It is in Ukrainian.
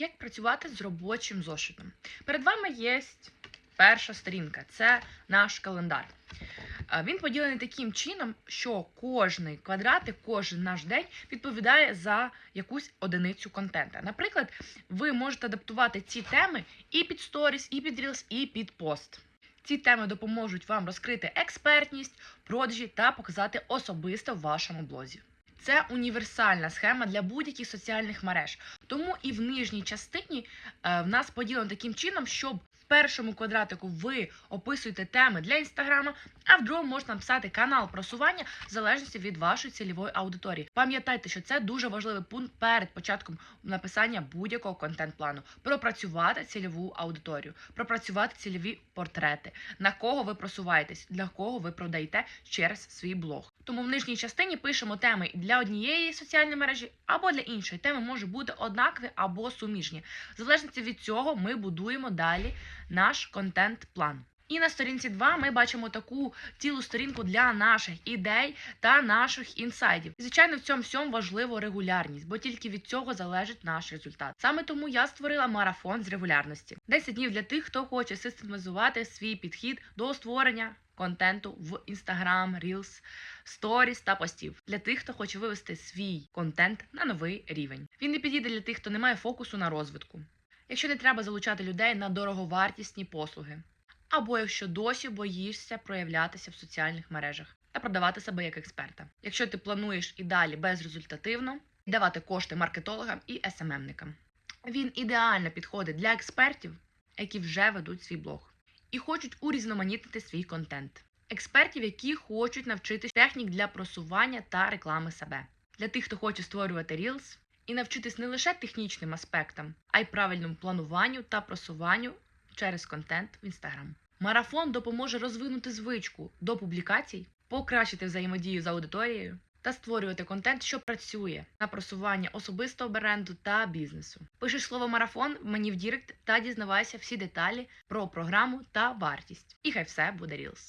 Як працювати з робочим зошитом? Перед вами є перша сторінка це наш календар. Е, Він поділений таким чином, що кожний квадратик, кожен наш день відповідає за якусь одиницю контента. Наприклад, ви можете адаптувати ці теми і під сторіс, і під Reels, і під пост. Ці теми допоможуть вам розкрити експертність, продажі та показати особисто в вашому блозі. Це універсальна схема для будь-яких соціальних мереж. Тому і в нижній частині е, в нас поділено таким чином, щоб в першому квадратику ви описуєте теми для інстаграма, а в другому можна написати канал просування в залежності від вашої цільової аудиторії. Пам'ятайте, що це дуже важливий пункт перед початком написання будь-якого контент-плану. Пропрацювати цільову аудиторію, пропрацювати цільові портрети, на кого ви просуваєтесь, для кого ви продаєте через свій блог. Тому в нижній частині пишемо теми для однієї соціальної мережі або для іншої. Теми можуть бути однакові або суміжні. В залежності від цього ми будуємо далі наш контент-план. І на сторінці 2 ми бачимо таку цілу сторінку для наших ідей та наших інсайдів. І, звичайно, в цьому всьому важливо регулярність, бо тільки від цього залежить наш результат. Саме тому я створила марафон з регулярності. 10 днів для тих, хто хоче систематизувати свій підхід до створення контенту в Instagram, Reels, Stories та постів для тих, хто хоче вивести свій контент на новий рівень. Він не підійде для тих, хто не має фокусу на розвитку. Якщо не треба залучати людей на дороговартісні послуги, або якщо досі боїшся проявлятися в соціальних мережах та продавати себе як експерта. Якщо ти плануєш і далі безрезультативно давати кошти маркетологам і СММникам. Він ідеально підходить для експертів, які вже ведуть свій блог і хочуть урізноманітнити свій контент. Експертів, які хочуть навчитись технік для просування та реклами себе. Для тих, хто хоче створювати Reels і навчитись не лише технічним аспектам, а й правильному плануванню та просуванню через контент в Instagram. Марафон допоможе розвинути звичку до публікацій, покращити взаємодію з аудиторією та створювати контент, що працює на просування особистого бренду та бізнесу. Пишеш слово марафон мені в Дірект та дізнавайся всі деталі про програму та вартість. І хай все буде Reels.